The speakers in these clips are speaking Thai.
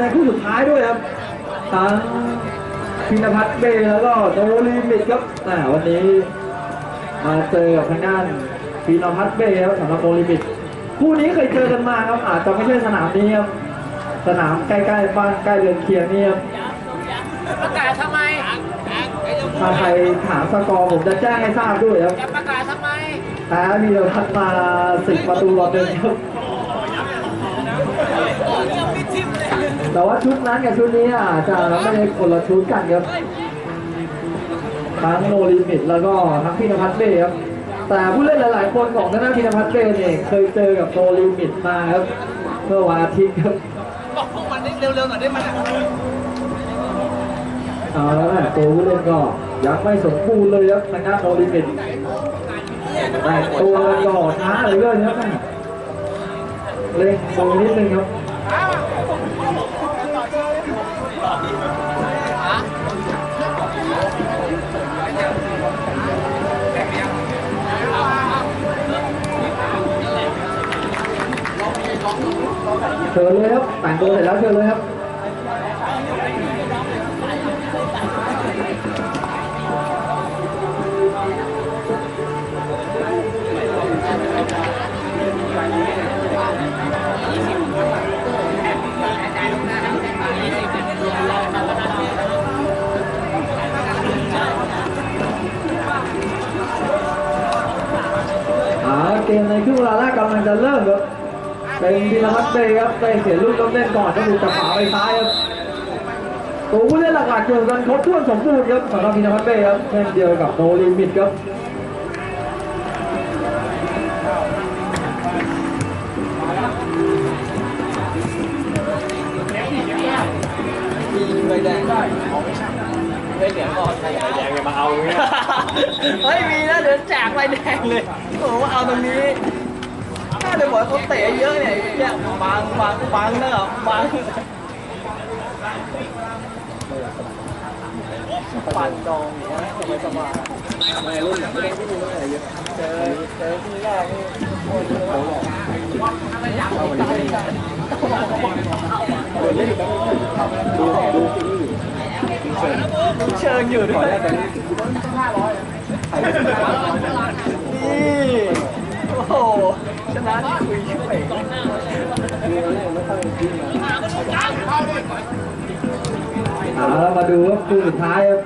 ในคู่สุดท้ายด้วยครับทั้งพินพัฒน์เบย์แล้วก็โนลิมิตครับอ่าวันนี้มาเจอกับทางด้านพินพัฒน์เบย์ครับสำหรับโนลิมิต คู่นี้เคยเจอกันมาครับอาจจะไม่ใช่สนามนี้ครับสนามใกล้ๆบ้านใกล้เรือนเคียงนี่ครับประกาศทำไมถ้าใครถามสกอร์ผมจะแจ้งให้ทราบด้วยครับจะประกาศทำไมแพ้พินพัฒน์มาสิบประตูต่อหนึ่งครับ แต่ว่าชุดนั้นกับชุดนี้อาจจะไม่ได้คนละชุดกันครับทั้งโนลิมิตแล้วก็ทั้งพินพัฒน์เบ้ครับแต่ผู้เล่นหลาย ๆ คนของทางด้านพินพัฒน์เบ้เนี่ยเคยเจอกับโนลิมิตมาครับเมื่อวันอาทิตย์ครับบอกพวกมันได้เร็วๆหน่อยได้ไหมเอาแล้วแหละตัวผู้เล่นก็ยังไม่สมบูรณ์เลยครับทางด้านโนลิมิตแต่งตัวก็ช้าเหลยเกินครับเล่นตัวนิดนึงครับ เชิญเลยครับแต่งตัวเสร็จแล้วเชิญเลยครับ เป็นพิรพัฒน์เบย์ครับได้เสียลูกต้องเล่นก่อนก็ถูกจับฝาไปซ้ายครับตัวผู้เล่นหลักๆอยู่กันครบถ้วนสมบูรณ์ครับสำหรับพิรพัฒน์เบย์ครับเช่นเดียวกับโนลิมิตครับใบแดงได้ใบเหลืองก่อนใบแดงอย่ามาเอาเนี่ยเฮ้ยมีนะเดี๋ยวแจกใบแดงเลยโอ้โหเอาตรงนี้ ถ้าเดี๋ยบอกเขาเตะเยอะเนี่ยเนี่บางบางบางนะเหรอบางปั่นจองเงี้ยสบายสบายไม่รุ่นไม่ได้ที่ดูเท่าไหร่เยอะเจอเจอที่แรกนี่โอ้ยโหหล่อเอาวันนี้ดูดูเชิงอยู่ด้วยนี่โอ้โห ชนะที่คุยช่วยเอาแล้วมาดูครับคู่สุดท้ายครับ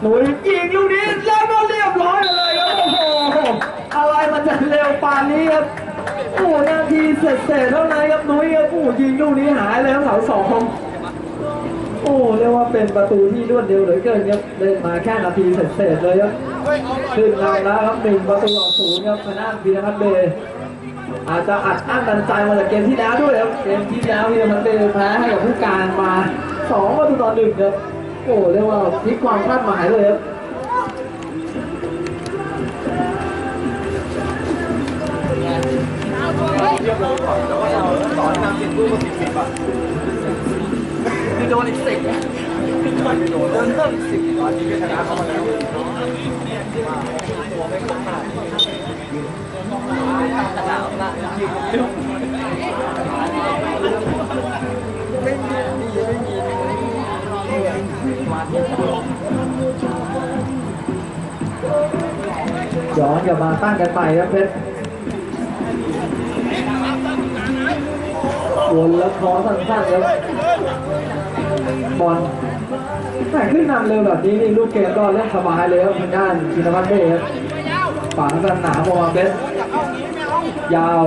หนุ่ยยิงลูกนี้แล้วก็เรียบร้อยเลยครับโอ้โหอะไรมันจะเร็วปานนี้ครับโอ้นาทีเสร็จๆเท่านั้นครับหนุ่ยครับโอ้ยิงลูกนี้หายเลยครับเสาสอง โอ้เรียกว่าเป็นประตูที่รวดเร็วเหลือเกินครับเล่นมาแค่นาทีเสร็จเลยครับขึ้นนำแล้วครับหนึ่งประตูต่อศูนย์ครับชนะพีรพัฒน์เบย์อาจจะอัดอั้นตันใจมาจากเกมที่แล้วด้วยครับเกมที่แล้วพีรพัฒน์เบย์แพ้ให้กับผู้การมาสองประตูต่อหนึ่งครับโอ้เรียกว่าพลิกความคาดหมายเลยครับคือ โดนอีกสิบโดนเพิ่มสิบตอนนี้ก็ชนะเขามาแล้วตัวไม่ครบขนามละยิงลูกไม่มีไม่มีย้อนกลับมาตั้งกันใหม่ครับเพชรวนแล้วคล้องสั้นๆครับ บอลแต่ขึ้นนำเร็วแบบนี้นี่ลูกเกมก็เล่นสบายเลยครับทางด้านชินวัตรเบ้ครับฝังสนามบอลเพชรยาว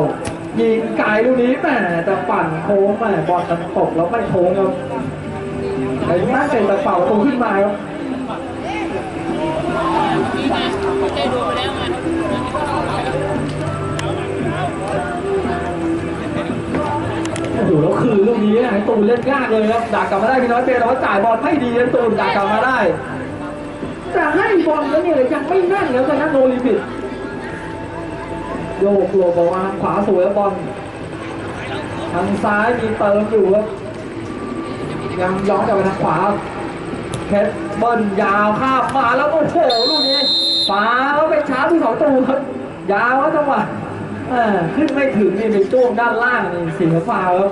ยิงไกลลูกนี้แหมจะปั่นโค้งแหมบอลมันตกแล้วไม่โค้งครับไอ้ตั้งเป็นตะเป่าตรงขึ้นมาครับโอ้โหแล้ว คือลูกนี้ไอ้ตูนเล่นยากเลยครับดักกลับมาได้พี่น้อยเปย์แต่ว่าจ่ายบอลไม่ดีนะตูนดักกลับมาได้แต่ให้บอลแล้วเนี่ยยังไม่แน่นแล้วนะโนลิมิตโยกโลบออกมาทางขวาสวยบบอลทางซ้ายมีเติมอยู่ครับยังย้อนกลับไปทางขวาเพชรเบิลยาวข้ามมาแล้วโอ้โหลูกนี้ฟ้าแล้วไปช้าที่สองตูครับยาวครับจังหวะ ขึ้นไม่ถึงนี่เป็นจ้วงด้านล่างนี่เสียฟาวครับ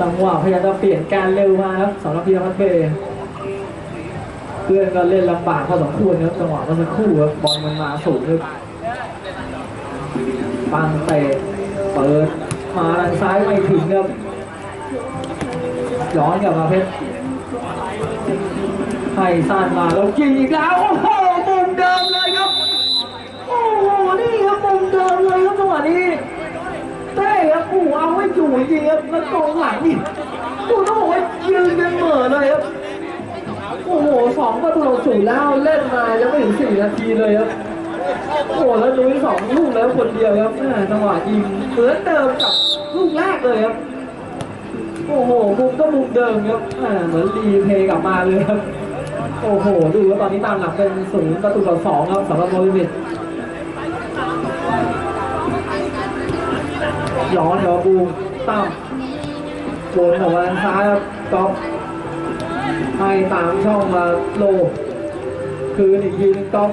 จังหวะพยายามจะเปลี่ยนการเร็วมาครับสำหรับพีรพัฒน์เบย์เพื่อนก็เล่นลำบากพอสมควรครับจังหวะเมื่อสักครู่ครับบอลมันมาสูงครับปังเตะเปิดมาทางซ้ายไม่ถึงครับย้อนกลับมาเพชรให้สั้นมาแล้วยิงอีกแล้วโอ้โหมุมเดิมเลยครับ โอ้โหนี่ครับมุมเดิม เลยครับจังหวะนี้เต้ครับโอ้โหเอาไม่อยู่จริงครับแล้วกองหลังนี่โอ้โหต้องบอกว่ายืนกันเหม่อเลยครับโอ้โหสองประตูต่อศูนย์แล้วเล่นมายังไม่ถึงสี่นาทีเลยครับโอ้โหแล้วลุยสองลูกแล้วคนเดียวครับแม่จังหวะยิงเหมือนเดิมกับลูกแรกเลยครับโอ้โหมุมก็มุมเดิมครับแม่เหมือนรีเพย์กลับมาเลยครับโอ้โห ดูว่าตอนนี้ตามหลังเป็นศูนย์ประตูต่อสองครับสำหรับโมลิมิต ย้อนเดี๋ยวบูมตั้มโดนออกมาทางซ้ายครับก๊อฟให้ตามช่องมาโล คืนอีกทีนึงก๊อฟ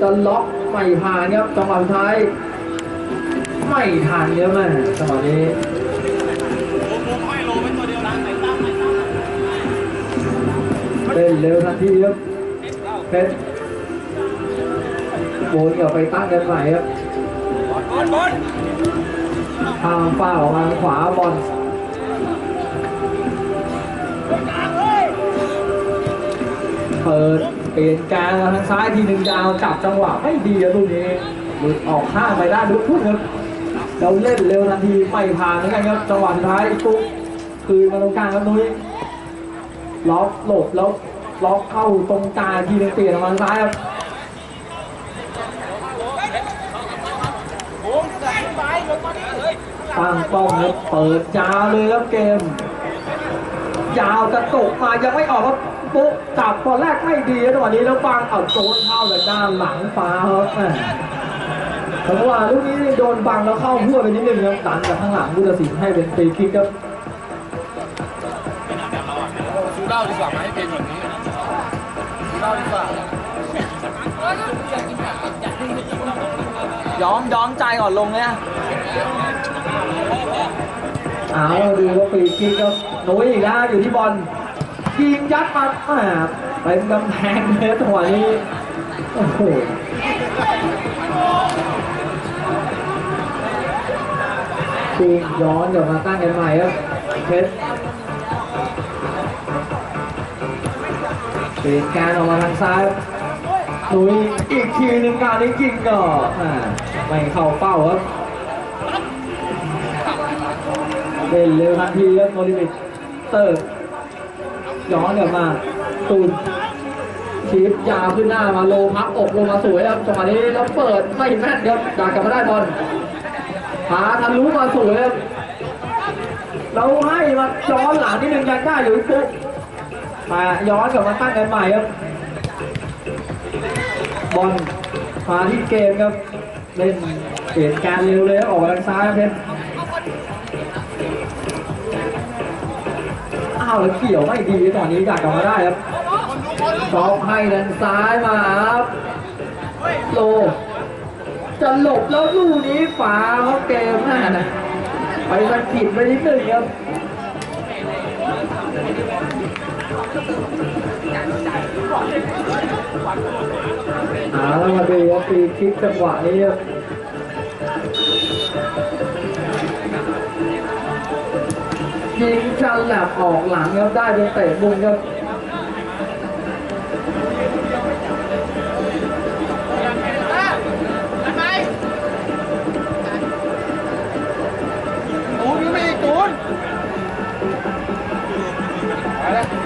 จะล็อกไม่ผ่านครับจังหวะสุดท้าย ไม่ทันครับแม่จังหวะนี้เล่นเร็วทันทีครับเพชรโบนกลับไปตั้งกันใหม่ครับ ทางฝ้าออกมาทางขวาบอลเปิดเปลี่ยนกลางทางซ้ายทีหนึ่งยาวจับจังหวะไม่ดีลูกนี้หลุดออกข้างไปได้านลุกพุ่งครับเราเล่นเร็วทันทีไม่ผ่านเหมือนกันครับจังหวะสุดท้ายปุ๊บคืนมาตรงกลางครับนุ้ยล็อกหลบแล้วล็อกเข้าตรงกลางทีนึงเปลี่ยนทางซ้ายครับ ตั้งป้องครับเปิดยาวเลยครับเกม ยาวกระตกมายังไม่ออกครับปุ๊บจับตอนแรกไม่ดีจังหวะนี้แล้วฟังเอาโจนเข้าจากด้านหลังฟ้าครับแหม่แต่ว่าลูกนี้โดนบังแล้วเข้าพั่วไปนิดนึงครับดันจากข้างหลังผู้ตัดสินให้เป็นฟรีคิกครับซูเล่าดีกว่าไหมเพลงแบบนี้ซูเล่าดีกว่ายอมยอมใจก่อนลงเนี่ย เอาดูว่าฟรีคิกครับโน้ยอีกแล้วอยู่ที่บอลยิงยัดมาแหมเต็มกำแพงเลยจังหวะนี้โอ้โหทีมย้อนกลับมาตั้งกันใหม่ครับเพชรเปลี่ยนการออกมาทางซ้ายลุยอีกทีหนึ่งการนี้ยิงก็อ่าไม่เข้าเป้าครับ เล่นเร็วทันทีครับโนลิมิตเตอร์ย้อนกลับมาตูนชีฟยาวขึ้นหน้ามาโลพักอกลงมาสวยครับจังหวะนี้แล้วเปิดไม่แม่นครับอยากกลับมาได้บอลหาทะลุมาสวยครับเราให้มาย้อนหลังนิดนึงยังได้อยู่ปุ๊บมาย้อนกลับมาตั้งกันใหม่ครับบอลมาที่เกมครับเล่นเปลี่ยนการเร็วเลยออกทางซ้ายครับเพชราวแล้วเกี่ยวไม่ดีตอนนี้อยากกลับมาได้ครับกอล์ฟให้ทางซ้ายมาครับโล จะหลบแล้วลูกนี้ฝาเขาเกมหน้านะไปสะกิดไปนิดหนึ่งครับเอาแล้วมาดูว่าฟรีคิกจังหวะนี้ครับ ยิงชันแหลบออกหลังครับได้เป็นเตะมุมครับตูนไม่อีกตูน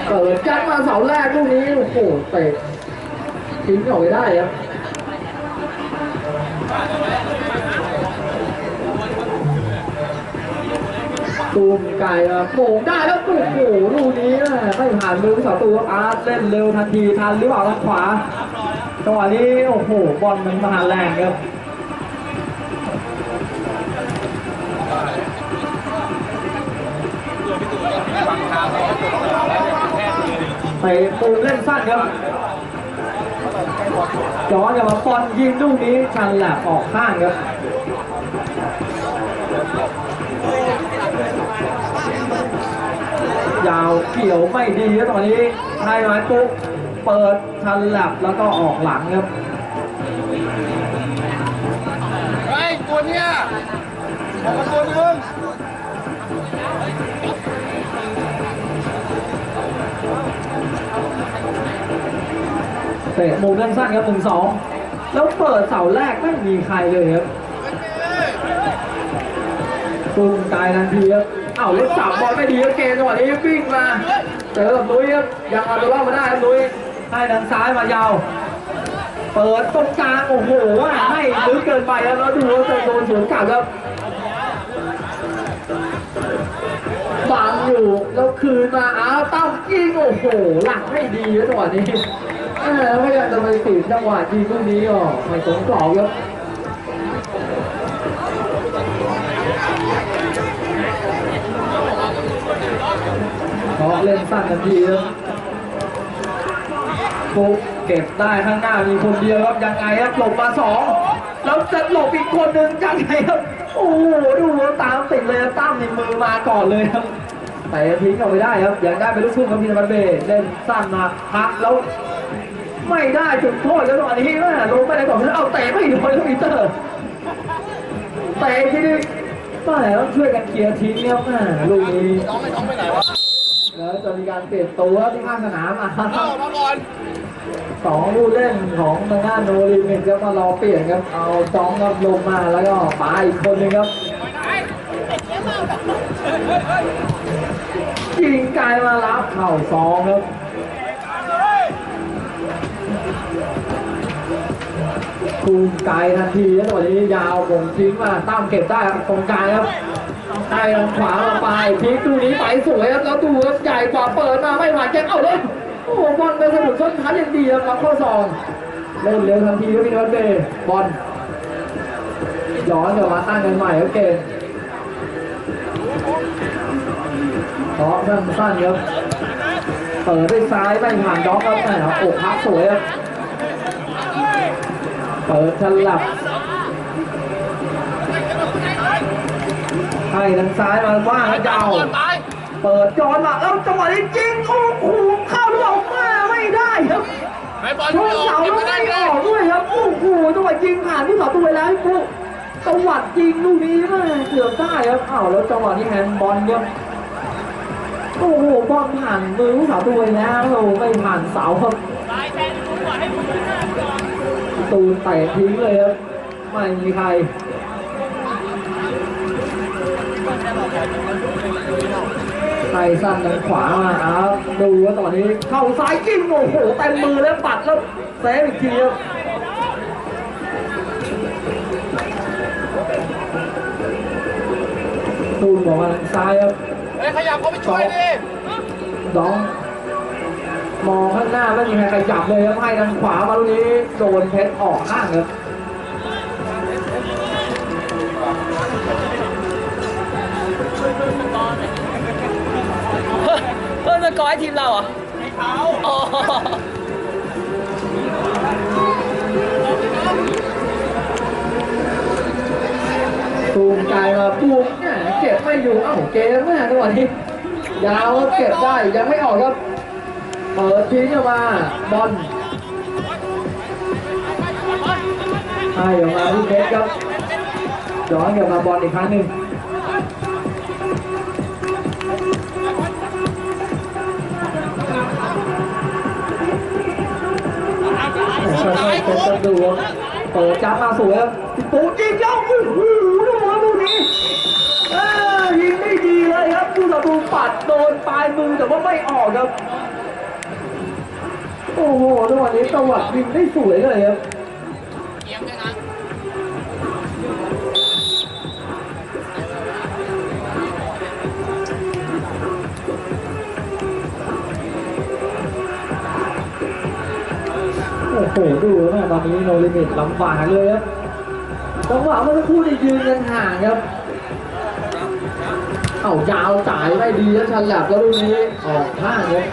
เปิดจัดมาเสาแรกลูกนี้โอ้โหเตะทิ้งออกไปได้ครับ ตูมไก่โป่งได้แล้วโอ้โหลูกนี้ไม่ผ่านมือผู้สาตูครับอาร์ตเล่นเร็วทันทีทันหรือเปล่าทางขวาจังหวะนี้โอ้โหบอลมันมาแรงครับเตะปูเล่นสั้นครับย้อนกลับมาบอลยิงลูกนี้ชันแหลบออกข้างครับ ยาวเกี่ยวไม่ดีครับตอนนี้ให้ไม้ปุ๊บเปิดชันแลบแล้วก็ออกหลังครับเฮ้ยตัวเนี้ยออกมาตัวนึงเตะมุมสั้นๆครับหนึ่งสองแล้วเปิดเสาแรกไม่มีใครเลยครับตุงกายทันทีครับ อ้าวเล่นสามบอลไม่ดีครับเกมจังหวะนี้วิ่งมาเจอกับนุ้ยครับยังเอาตัวรอดมาได้ครับนุ้ยให้ทางซ้ายมายาว เปิดตรงกลางโอ้โหว่าให้ลึกเกินไปแล้วดูว่าจะโดนสวนกลับครับบังอยู่แล้วคืนมาอ้าวตั้มยิงโอ้โหหลักไม่ดีครับจังหวะนี้ไม่อยากจะไปติดจังหวะยิงลูกนี้ก็ไม่สมกรอบครับ เล่นสั้นทันทีครับฟุกเก็บได้ข้างหน้ามีคนเดียวครับยังไงครับหลบมาสองแล้วจะหลบอีกคนหนึ่งยังไงครับโอ้โหดูตามติดเลยตั้มในมือมาก่อนเลยครับแต่ทิ้งเอาไปได้ครับยังได้เป็นลูกทุ่งครับพีนบันเบเล่นสั้นมาพักแล้วไม่ได้จุดโทษแล้วตอนนี้แม่ลงไม่ได้ก่อนแล้วเอาเตะไม่โดนครับพีเตอร์เตะที่นี่ต้องช่วยกันเคลียร์ทิ้งครับแม่ลูกนี้น้องไอ้น้องไปไหนวะ จะมีการเปลี่ยนตัวที่ข้างสนามอะเอามาก่อนสองผู้เล่นของทางด้านโนลิมิตก็มารอเปลี่ยนครับ เอาจ้องครับลงมาแล้วก็ปาอีกคนหนึ่งครับยิงไกลมารับเข่าสองครับคูณไกลทันทีแล้วตอนนี้ยาวผมทิ้งมาตั้มเก็บได้ครับตรงกลางครับ ใต้ทางขวามาไปพลิกดูนี้ไปสวยครับแล้วดูครับใหญ่กว่าเปิดมาไม่ผ่านแจ็คเอาเลยโอ้โหบอลไปสะดุดส้นเท้าอย่างดีครับรับข้อศอกเล่นเร็วทันทีครับพี่นวัดเบย์บอลย้อนกลับมาตั้งกันใหม่ครับเกมเพราะสั้นๆครับเปิดด้วยซ้ายไม่ผ่านด็อกครับแหมอกพักสวยครับเปิดฉลับ ให้ทางซ้ายมาว่างครับยาวตายเปิดจอนมาแล้วจังหวะนี้จริงโอ้โหเข้าหรือเปล่ามาไม่ได้ครับไอ้บอลชไม่นออกเสาเก็บแล้วไม่ได้ไม่เลอยอกด้วยครับโอ้โหจังหวะยิงผ่านที่เสาตัวไปแล้วปุ๊บจังหวะยิงลูกนี้แม่เกือบได้ครับอ้าวแล้วจังหวะนี้แฮนด์บอลครับโอ้โหบอลผ่านมือผู้สาวตัวไปแล้วเราไม่ผ่านเสาครับตูนเตะทิ้งเลยครับไม่มีใคร ไต่สั้นทางขวามาครับดูว่าตอนนี้เข้าซ้ายจิ้มโอ้โหเต็มมือแล้วปัดแล้วเซฟอีกทีครับตูนบอกว่าทางซ้ายครับเฮ้ยขยับเขาไปช่วยดิน้องมองข้างหน้าไม่มีใครขยับเลยครับให้ทางขวามาลูกนี้โดนเพชรออกข้างครับ เพิ่มสกอร์ให้ทีมเราเหรออ๋อตูมกายมาปุ๊บแหมเก็บไม่อยู่เอ้าเกมแม่จังหวะนี้ยาวเก็บได้ยังไม่ออกครับเปิดทิ้งออกมาบอลให้ออกมาที่เพชรครับย้อนกลับมาบอลอีกครั้งหนึ่ง ค่อยๆเป็นจะดูเปิดจ้ามาสวยครับพี่ปูยิงยาวโอ้โหดูครับลูกนี้ยิงไม่ดีเลยครับผู้ต่อสู้ปัดโดนปลายมือแต่ว่าไม่ออกครับ โอ้โหจังหวะนี้จัสดิ์ยิงได้สวยเลยครับ โอ้โหดูแม่ตอนนี้โนลิมิตลำบากเลยครับจังหวะเมื่อสักครู่นี่ยืนกันห่างครับ เอ้ายาวจ่ายไม่ดีแล้วชันแหลบแล้วลูกนี้ออกข้างครับ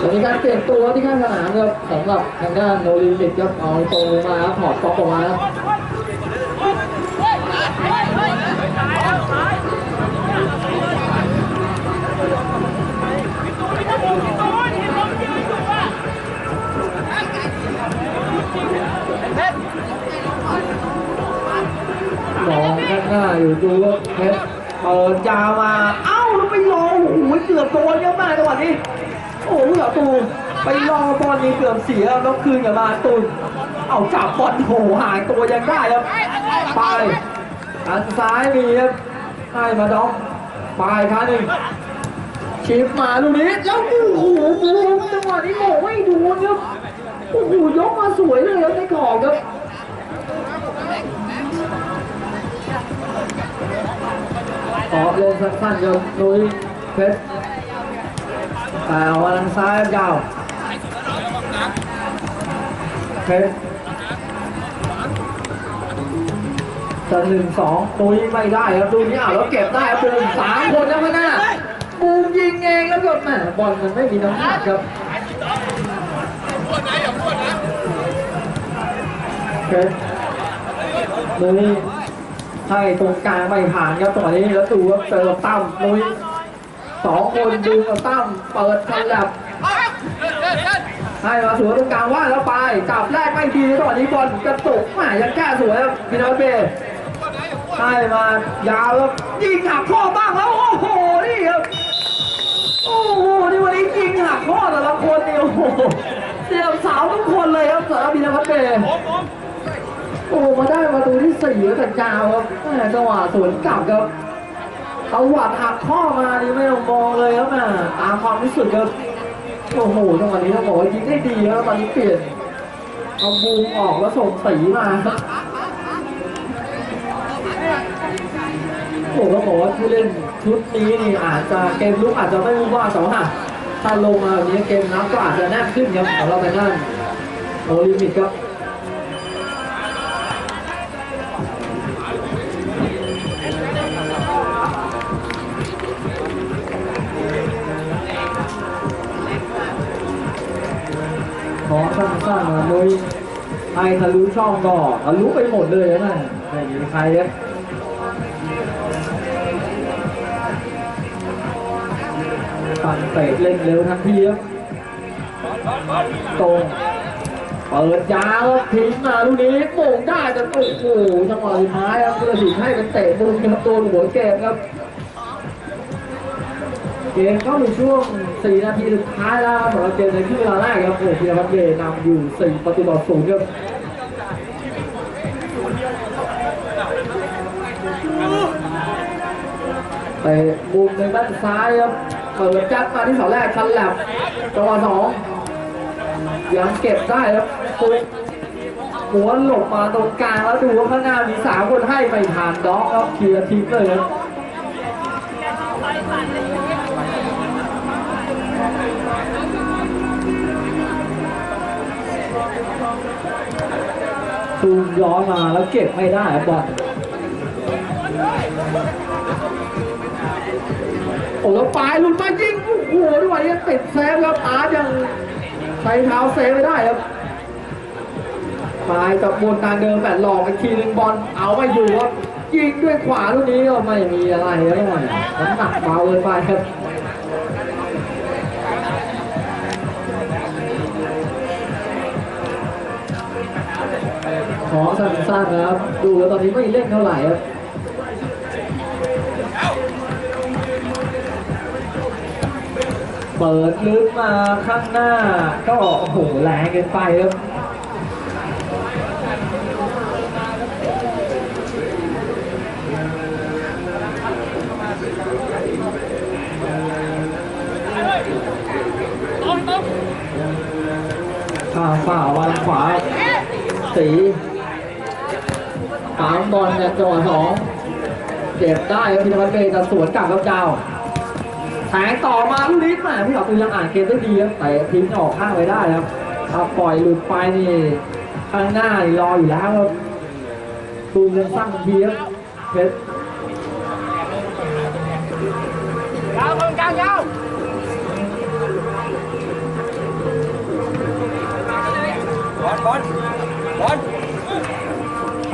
ตอนนี้การเปลี่ยนตัวที่ข้างสนามครับสำหรับทางด้านโนลิมิตครับเอาตรงมาครับถอดก๊อกออกมาครับ ดูว่าเพชรเปิดยาวมา เอ้าแล้วไปรอโอ้โหเกือบโดนเยอะมากจังหวะนี้ โอ้โหเหลือตูนไปรอบอลนี้เกือบเสียแล้วคืนกลับมาตูนเอาจับบอลโหหายตัวยังได้ครับไปอันซ้ายมีครับให้มาด็อกไปครั้งหนึ่งชิปมาลูกนี้แล้วโอ้โหบูมจังหวะนี้โหไม่โดูครับโอ้โหยกมาสวยเลยครับในกรอบครับ ออกเล่นสั้นๆครับนุ้ยเพชรแต่เอาทางซ้ายยาวเพชรจะหนึ่งสองตัวยิงไม่ได้ครับดูนี่อะแล้วเก็บได้ครับบูมสามคนแล้วน้าบูมยิงเองแล้วก็แหมบอลมันไม่มีน้ำหนักครับเพชรนุ้ย ให้ตรงกลางไม่ผ่านครับตอนนี้แล้วดูว่าเจอตั้มนุ้ยสองคนดึงตั้มเปิดฉลับให้มาสวยตรงกลางว่าแล้วไปจับแรกไม่ดีตอนนี้บอลกระตุกหมายังแก้สวยครับพินาเบให้มายาวแล้วยิงหักข้อบ้างแล้วโอ้โหนี่ครับโอ้โหนี่วันนี้ยิงหักข้อแต่ละคนเนี่โอ้โหเสียบสาวทุกคนเลยครับสำหรับพินาเบ โอ้มาได้ประตูที่สี่แล้วแต่ยาวครับแหม่จังหวะสวนกลับครับตวัดหักข้อมานี่ไม่ต้องมองเลยครับแม่ตามความรู้สึกครับโอ้โหจังหวะนี้ต้องบอกว่ายิงได้ดีแล้วตอนนี้เปลี่ยนเอาบูมออกแล้วส่งสีมาโอ้โหต้องบอกว่าผู้เล่นชุดนี้นี่อาจจะเกมลุกอาจจะไม่รู้ว่าแต่ว่าถ้าลงมาแบบนี้เกมรับก็อาจจะแน่นขึ้นครับของเราไปนั่นโอลิมิตครับ ขอสั้นๆนะนุ้ยไอ้ทะลุช่องก็ทะลุไปหมดเลยนะไม่มีใครครับปั่นเตะเล่นเร็วทันทีครับตรงเปิดยาวทิ้งมาลูกนี้โป่งได้แต่โอ้โหจังหวะสุดท้ายครับกระสินให้เป็นเตะมุมครับตัวหัวเกมครับ เกมเข้าในช่วง 4นาทีสุดท้ายแล้วสำหรับเกมในครึ่งเวลาแรกครับโอ้โหพีรพัฒน์เบย์นำอยู่4ประตูต่อศูนย์ครับเตะมุมในด้านซ้ายครับเปิดจัดมาที่เสาแรกชันแลบจังหวะสองยังเก็บได้ครับปุ๊บหัวหลบมาตรงกลางแล้วดูว่าข้างหน้ามีสามคนให้ไม่ผ่านด็อกครับเคลียร์ทิ้งเลยครับ ซูมย้อนมาแล้วเก็บไม่ได้บอลโอ้แล้วปลายหลุดมายิงโอ้โหด้วยยังติดเซฟครับอาร์ยังใช้เท้าเซฟไม่ได้ครับปลายกับบนการเดินแปดหลอกอีกทีหนึ่งบอลเอาไม่อยู่ครับยิงด้วยขวาลูกนี้ก็ไม่มีอะไรแล้วหน่อยน้ำหนักเบาเกินไปครับ ขอสั้นๆนะครับ ดูแล้วตอนนี้ไม่เล่นเท่าไหร่ครับเปิดลึกมาข้างหน้า ก็โอ้โหแรงเกินไปครับข้าฝ่าวันขวาสี สามบอลเนี่ยจังหวะสองเจ็บได้ครับพิธภัณฑ์เบย์จะสวนกลับครับเจ้าแทงต่อมาลูกนี้แหมพี่หลอดตูยังอ่านเกมได้ดีครับแต่ทิ้งออกข้างไปได้ครับถ้าปล่อยหลุดไปนี่ข้างหน้ารออยู่แล้วครับตูมยังสร้างทีครับเพชรยาวคนกลางยาว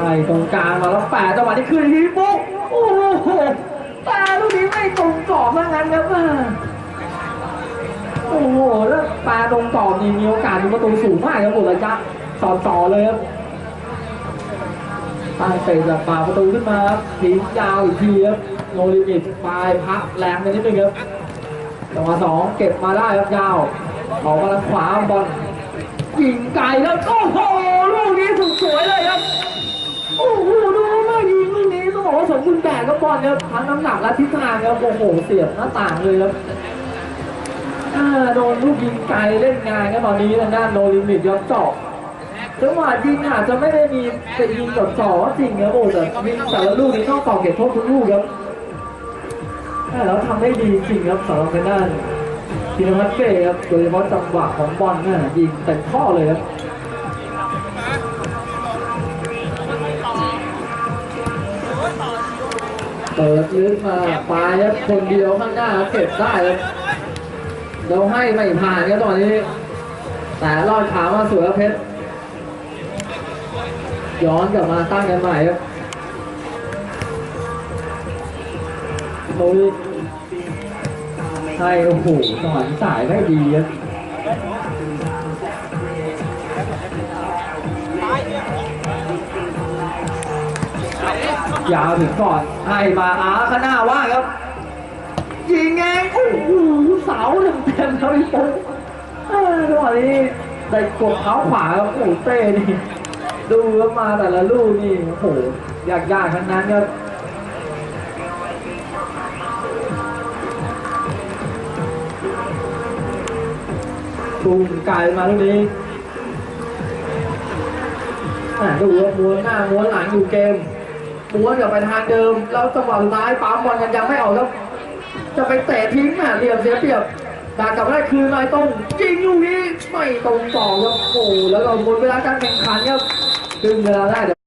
ใช่ตรงกลางมาแล้วแปะจังหวะนี้คืนทีปุ๊บโอ้โหแปะลูกนี้ไม่ตรงกรอบว่างั้นครับอ่าโอ้โหแล้วปลาตรงกรอบนี่มีโอกาสมีประตูสูงมากครับผมระยะต่อต่อเลยครับตั้งเตะจากปาประตูขึ้นมาทิ้งยาวอีกทีครับโนลิมิตปลายพักแรงไปนิดนึงครับจังหวะสองเก็บมาได้ครับยาวออกมาขวาบอลยิงไกลแล้วโอ้โหลูกนี้สุดสวยเลยครับ โอ้โหดูแม่ยิงลูกนี้ต้องบอกว่าสมบูรณ์แบบกับบอลครับทั้งน้ำหนักและทิศทางครับโอ้โหเสียบหน้าต่างเลยครับโดนลูกยิงไกลเล่นงานครับตอนนี้ทางด้านโนลิมิตยอมเจาะจังหวะยิงอาจจะไม่ได้มีไปยิงกับจ่อจริงครับโอ้แต่ยิงแต่ละลูกนี้ต้องต่อเก็บโทษทุกลูกครับอ่าแล้วทำได้ดีจริงครับสำหรับทางด้านธีรพัฒน์เป้ครับโดยเฉพาะจังหวะของบอลน่ะยิงเต็มข้อเลยครับ เปิดลึกมาปลายครับคนเดียวข้างหน้าเก็บได้ครับเราให้ไม่ผ่านครับตอนนี้ แต่รอดขามาสวยครับเพชรย้อนกลับมาตั้งกันใหม่ครับโอ้ยใช่โอ้โหจังหวะนี้สายไม่ดีครับ ยาวถึงก่อนให้มาอาข้างหน้าว่างครับยิงเองโอ้โหเสาเต็มๆครับพี่ปุ๊กจังหวะนี้ได้กดเท้าขวาครับโอ้เต้นี่ดูมาแต่ละลูกนี่โอ้โหยากๆทั้งนั้นครับตูมไกลมาลูกนี้ดูครับม้วนหน้าม้วนหลังอยู่เกม หัวกับไปทางเดิม แล้วจังหวะสุดท้ายปั๊มบอลกันยังไม่ออกแล้ว จะไปเตะทิ้งอะเหลี่ยมเสียเปรียบดากลับได้คืนนายต้องยิงลูกนี้ไม่ตรงต่อครับโอ้แล้วเราหมดเวลาการแข่งขันครับดึงเวลาได้